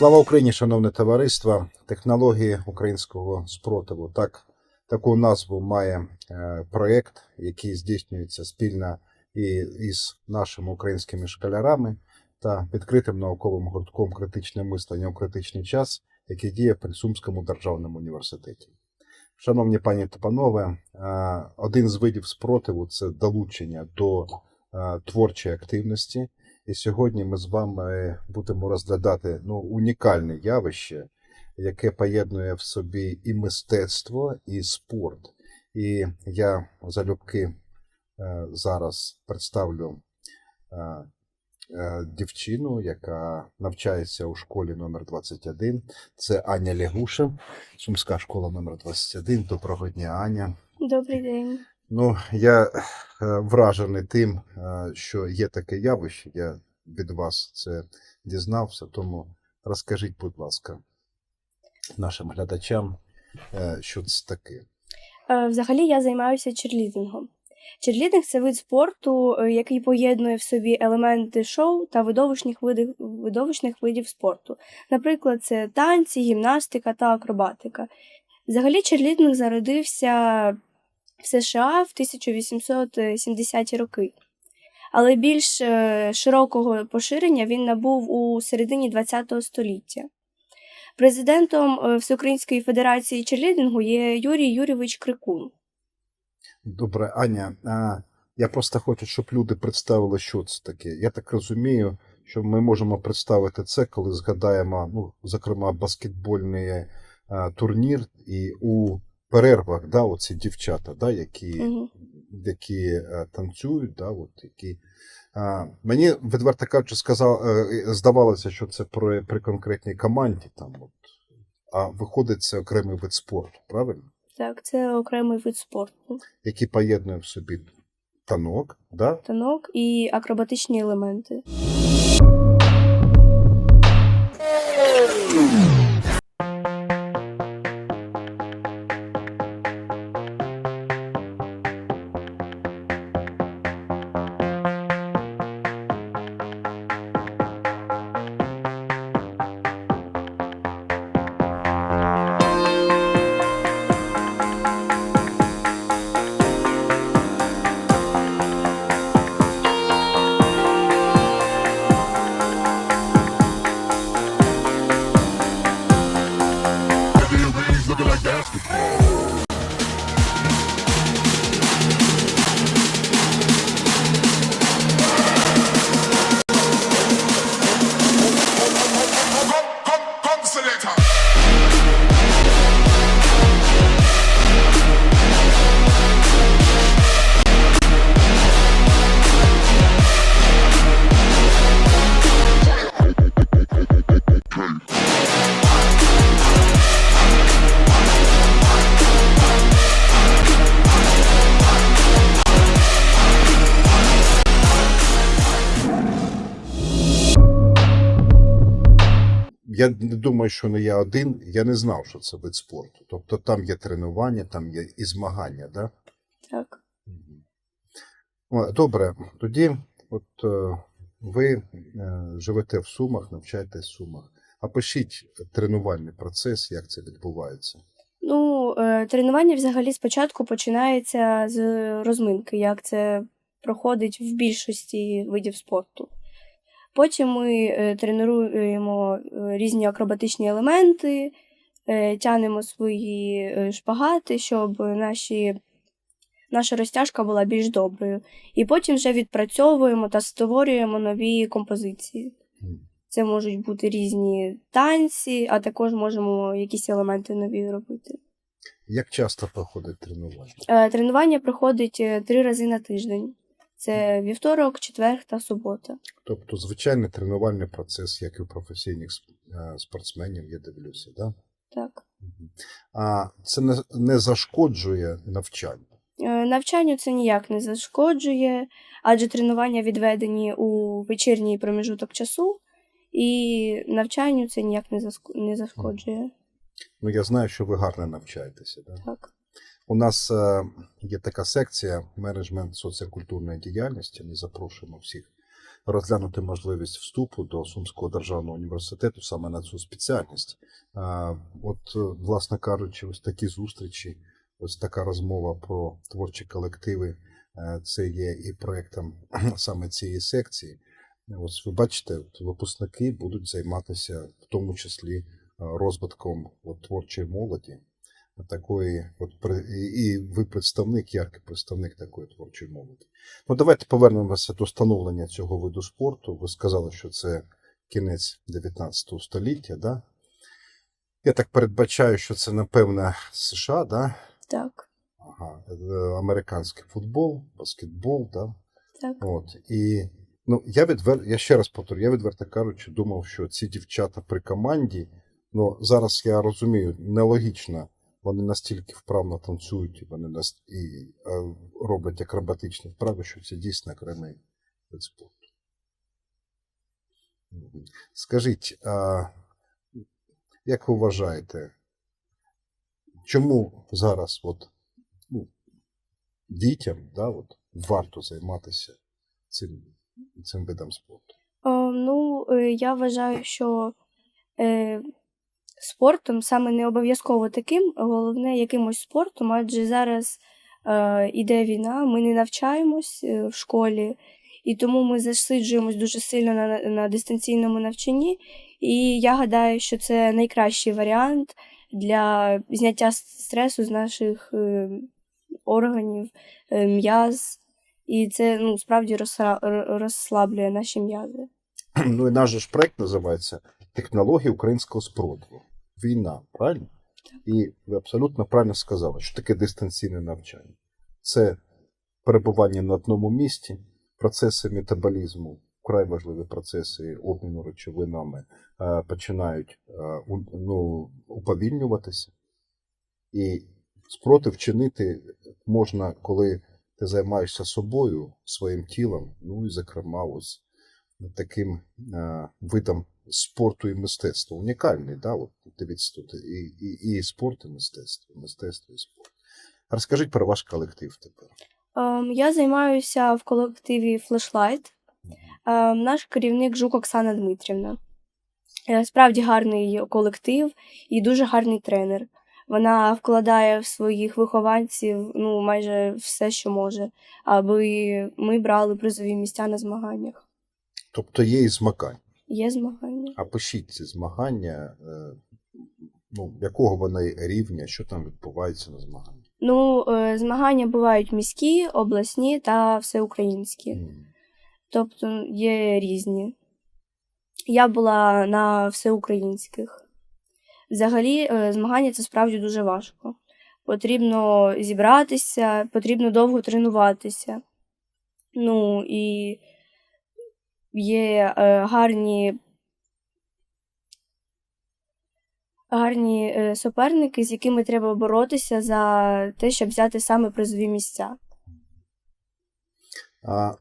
Слава Україні, шановне товариство! Технології українського спротиву. Так, таку назву має е, проєкт, який здійснюється спільно із нашими українськими школярами та відкритим науковим гуртком критичне мислення у критичний час, який діє при Сумському державному університеті. Шановні пані та панове, е, один з видів спротиву це долучення до е, творчої активності. І сьогодні ми з вами будемо розглядати ну, унікальне явище, яке поєднує в собі і мистецтво, і спорт. І я залюбки е, зараз представлю е, е, дівчину, яка навчається у школі номер 21. Це Аня Лягуша, Сумська школа номер 21. Доброго дня, Аня. Добрий день. Ну, я е, вражений тим, е, що є таке явище. Я від вас це дізнався. Тому розкажіть, будь ласка, нашим глядачам, е, що це таке. Взагалі я займаюся черлідингом. Черлідинг це вид спорту, який поєднує в собі елементи шоу та видовищних видів, видовищних видів спорту. Наприклад, це танці, гімнастика та акробатика. Взагалі, черлідинг зародився в США в 1870-ті роки. Але більш е, широкого поширення він набув у середині ХХ століття. Президентом е, Всеукраїнської федерації черлідингу є Юрій Юрійович Крикун. Добре, Аня, а я просто хочу, щоб люди представили, що це таке. Я так розумію, що ми можемо представити це, коли згадаємо, ну, зокрема, баскетбольний е, турнір, і у перервах, да, оці дівчата, да, які Мгм. які е, танцюють, да, от, які. А, мені відверто кажучи, сказав, е, здавалося, що це при, при конкретній команді, там, от, а виходить це окремий вид спорту, правильно? Так, це окремий вид спорту. Який поєднує в собі танок, да? Танок і акробатичні елементи. Я не думаю, що не я один, я не знав, що це вид спорту. Тобто там є тренування, там є і змагання, да? Так. О, Добре, тоді от е, ви е, живете в Сумах, навчаєтесь в Сумах. А пишіть тренувальний процес, як це відбувається. Ну, е, тренування взагалі спочатку починається з розминки, як це проходить в більшості видів спорту. Потім ми е, тренуємо е, різні акробатичні елементи, е, тянемо свої шпагати, щоб наші, наша розтяжка була більш доброю. І потім вже відпрацьовуємо та створюємо нові композиції. Це можуть бути різні танці, а також можемо якісь елементи нові робити. Як часто проходить тренування? Тренування проходить три рази на тиждень. Це вівторок, четвер та субота. Тобто звичайний тренувальний процес, як і у професійних е, спортсменів, я дивлюся, да? Так. А це не, не зашкоджує навчанню. Е, Навчанню це ніяк не зашкоджує, адже тренування відведені у вечірній проміжуток часу, і навчанню це ніяк не не зашкоджує. Ну, я знаю, що ви гарно навчаєтеся. Да? Так. У нас е, є така секція менеджмент соціокультурної діяльності. Ми запрошуємо всіх розглянути можливість вступу до Сумського державного університету саме на цю спеціальність. От, е, власне кажучи, ось такі зустрічі, ось така розмова про творчі колективи. е, Це є і проектом саме цієї секції. Ось ви бачите, от випускники будуть займатися в тому числі розвитком от, творчої молоді. Такої, от і, ви представник, яркий представник такої творчої молоді. Ну, давайте повернемося до становлення цього виду спорту. Ви сказали, що це кінець 19 століття, да? Я так передбачаю, що це, напевно, США, да? Так, Ага. е, Американський футбол, баскетбол, да? так. От. І ну, я відвер... я ще раз повторю, я відверто кажучи, думав, що ці дівчата при команді, ну зараз я розумію, нелогічно. Вони настільки вправно танцюють, і вони нас... і роблять акробатичні вправи, що це дійсно окремий вид спорту. Скажіть, а як ви вважаєте, чому зараз от, ну, дітям да, от, варто займатися цим, цим видом спорту? О, ну, е, я вважаю, що е, спортом саме не обов'язково таким, головне якимось спортом, адже зараз е, іде війна, ми не навчаємось е, в школі, і тому ми засиджуємось дуже сильно на, на дистанційному навчанні. І я гадаю, що це найкращий варіант для зняття стресу з наших е, органів, е, м'яз. І це ну, справді розслаблює наші м'язи. Ну і наш же ж проект називається Технології українського спротиву. Війна, правильно? І ви абсолютно правильно сказали, що таке дистанційне навчання. Це перебування на одному місці, процеси метаболізму, вкрай важливі процеси обміну речовинами е, починають е, ну, уповільнюватися. І спротив чинити можна, коли ти займаєшся собою, своїм тілом, ну і, зокрема, ось таким е, видом спорту і мистецтва. Унікальний, да? От дивіться тут і, і, і спорт, і мистецтво, мистецтво і спорт. Розкажіть про ваш колектив тепер. Ем, я займаюся в колективі Flashlight. Ем, наш керівник Жук Оксана Дмитрівна. Е, Справді гарний колектив і дуже гарний тренер. Вона вкладає в своїх вихованців ну, майже все, що може, аби ми брали призові місця на змаганнях. Тобто є і змагання. Є змагання. А пишіть ці змагання, е, ну, якого вони рівня, що там відбувається на змаганнях. Ну, е, змагання бувають міські, обласні та всеукраїнські. М. Тобто є різні. Я була на всеукраїнських. Взагалі, е, змагання це справді дуже важко. Потрібно зібратися, потрібно довго тренуватися. Ну і є е, гарні, гарні е, суперники, з якими треба боротися за те, щоб взяти саме призові місця. А,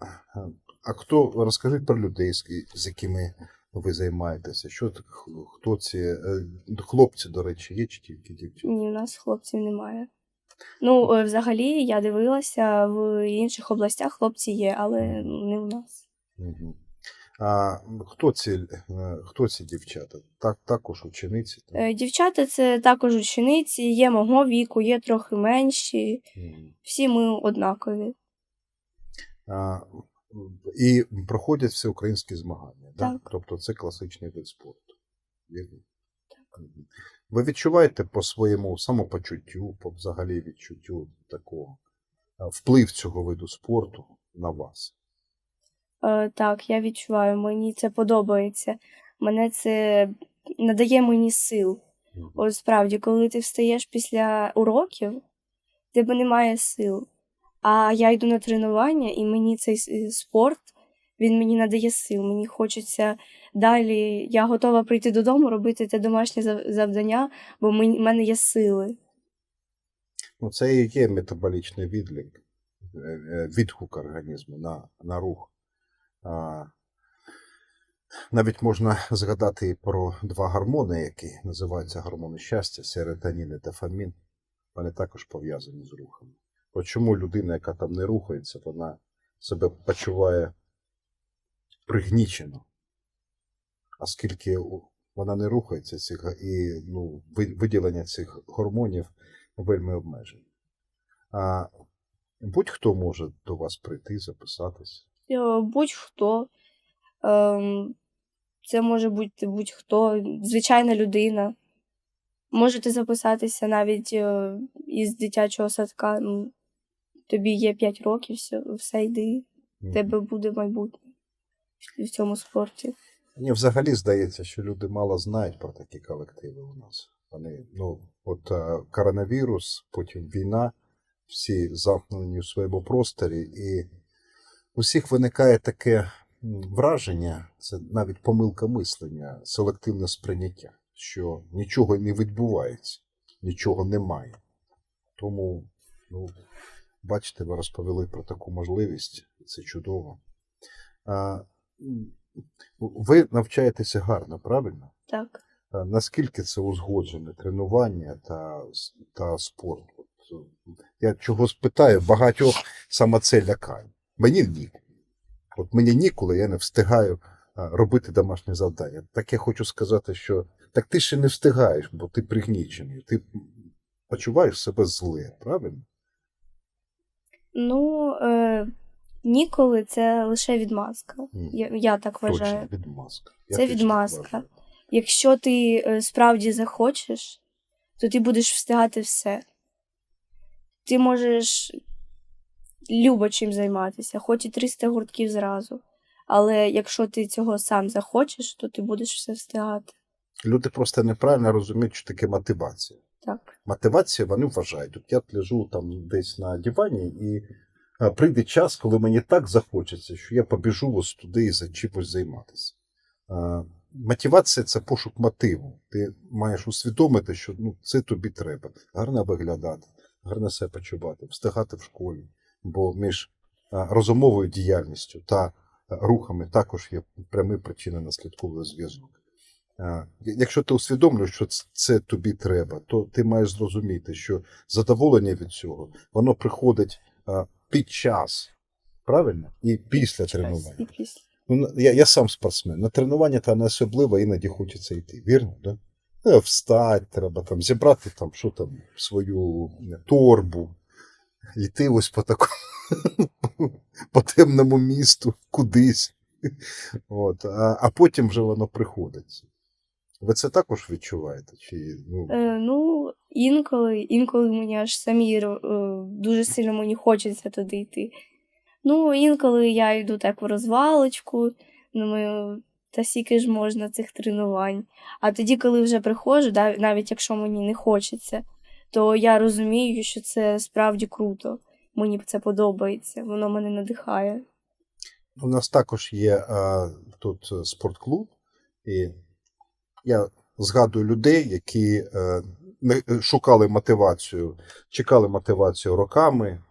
а хто розкажіть про людей, з, якими ви займаєтеся? Що хто ці е, хлопці, до речі, є чи тільки дівчата? Ні, у нас хлопців немає. Ну, е, взагалі, я дивилася в інших областях хлопці є, але ну, не у нас. Мгм. А хто ці, е, хто ці дівчата? Так, також учениці? там? Е, Дівчата це також учениці, є мого віку, є трохи менші. Всі ми однакові. А, і проходять всеукраїнські змагання. Да? Так. Тобто це класичний вид спорту. Вірно? Мгм. Ви відчуваєте по своєму самопочуттю, по взагалі відчуттю такого вплив цього виду спорту на вас? Е, Так, я відчуваю, мені це подобається. Мене це надає мені сил. От справді, коли ти встаєш після уроків, тебе немає сил. А я йду на тренування, і мені цей спорт він мені надає сил. Мені хочеться далі. Я готова прийти додому, робити те домашнє завдання, бо в мене є сили. Ну, це і є метаболічний відлік, е, е, відгук організму на, на рух. Навіть можна згадати про два гормони, які називаються гормони щастя, серотонін і дофамін. Вони також пов'язані з рухом. От чому людина, яка там не рухається, вона себе почуває пригнічено. А скільки вона не рухається, цих, і ну, виділення цих гормонів вельми обмежені. А будь-хто може до вас прийти, записатись. Е, Будь-хто. Ем, Це може бути будь-хто, звичайна людина. Можете записатися навіть е, із дитячого садка. Ну, тобі є 5 років, все, все йди, в тебе буде майбутнє в цьому спорті. Мені взагалі здається, що люди мало знають про такі колективи у нас. Вони, ну, от е, коронавірус, потім війна, всі замкнені у своєму просторі, і у всіх виникає таке враження, це навіть помилка мислення, селективне сприйняття, що нічого не відбувається, нічого немає. Тому, ну, бачите, ви розповіли про таку можливість, це чудово. А, ви навчаєтеся гарно, правильно? Так. А Наскільки це узгоджене тренування та, та спорт? От, я чого спитаю, багатьох саме це лякає. Мені ніколи. От мені ніколи, я не встигаю робити домашнє завдання. Так я хочу сказати, що так ти ще не встигаєш, бо ти пригнічений. Ти почуваєш себе зле, правильно? Ну, е, ніколи це лише відмазка. Ні, Я, я так вважаю. Точно, відмазка. Я Це відмазка. вважаю. Якщо ти е, справді захочеш, то ти будеш встигати все. Ти можеш любо чим займатися, хоч і 300 гуртків зразу. Але якщо ти цього сам захочеш, то ти будеш все встигати. Люди просто неправильно розуміють, що таке мотивація. Так. мотивація, вони вважають. От я лежу там десь на дивані, і прийде час, коли мені так захочеться, що я побіжу ось туди і за чимось займатися. Мотивація це пошук мотиву. Ти маєш усвідомити, що ну, це тобі треба. Гарно виглядати, гарно себе почувати, встигати в школі. Бо між розумовою діяльністю та рухами також є прямий причинно-наслідковий зв'язок. Якщо ти усвідомлюєш, що це тобі треба, то ти маєш зрозуміти, що задоволення від цього воно приходить під час, правильно? І після І тренування. після. Ну, я, я сам спортсмен. На тренування та не особливо іноді хочеться йти, вірно? Да? Встать, треба там зібрати там, що там, свою е, торбу, йти ось по такому по темному місту, кудись. От, а, а потім вже воно приходить. Ви це також відчуваєте? Чи, ну, Е, ну, інколи, інколи мені аж самі е, дуже сильно мені хочеться туди йти. Ну, інколи я йду так в розвалочку, думаю, та скільки ж можна цих тренувань. А тоді, коли вже приходжу, навіть якщо мені не хочеться, то я розумію, що це справді круто. Мені це подобається, воно мене надихає. У нас також є а, тут е, спортклуб, і я згадую людей, які е, не, е, шукали мотивацію, чекали мотивацію роками,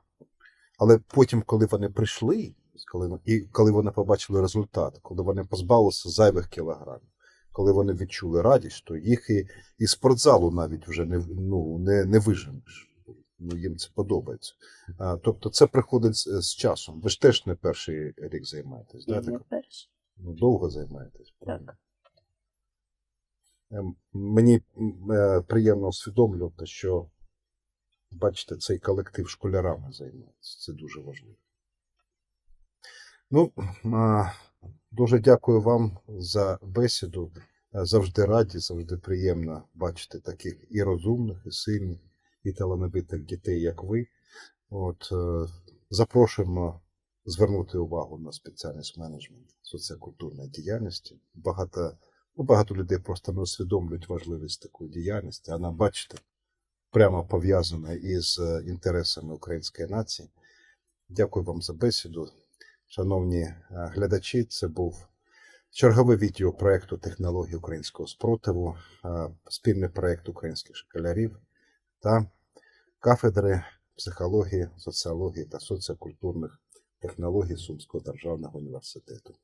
але потім, коли вони прийшли, коли, і коли вони побачили результат, коли вони позбавилися зайвих кілограмів, коли вони відчули радість, то їх і, і спортзалу навіть вже не, ну, не, не виженеш. Ну, їм це подобається. А, тобто це приходить з, з часом. Ви ж теж не перший рік займаєтесь, да? Не так? перша. Ну, довго займаєтесь, правильно? Ем, Мені е, приємно усвідомлювати, що, бачите, цей колектив школярами займається. Це дуже важливо. Ну, дуже дякую вам за бесіду. Завжди раді, завжди приємно бачити таких і розумних, і сильних, і талановитих дітей, як ви. От, е, запрошуємо звернути увагу на спеціальність менеджмент соціокультурної діяльності. Багато, ну, багато людей просто не усвідомлюють важливість такої діяльності. Вона, бачите, прямо пов'язана із е, інтересами української нації. Дякую вам за бесіду. Шановні е, глядачі, це був чергове відео проєкту технології українського спротиву, е, спільний проєкт українських школярів та кафедри психології, соціології та соціокультурних технологій Сумського державного університету.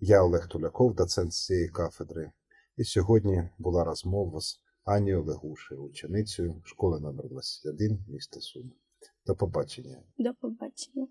Я Олег Туляков, доцент цієї кафедри, і сьогодні була розмова з Анією Легушею, ученицею школи номер 21 міста Суми. До побачення. До побачення.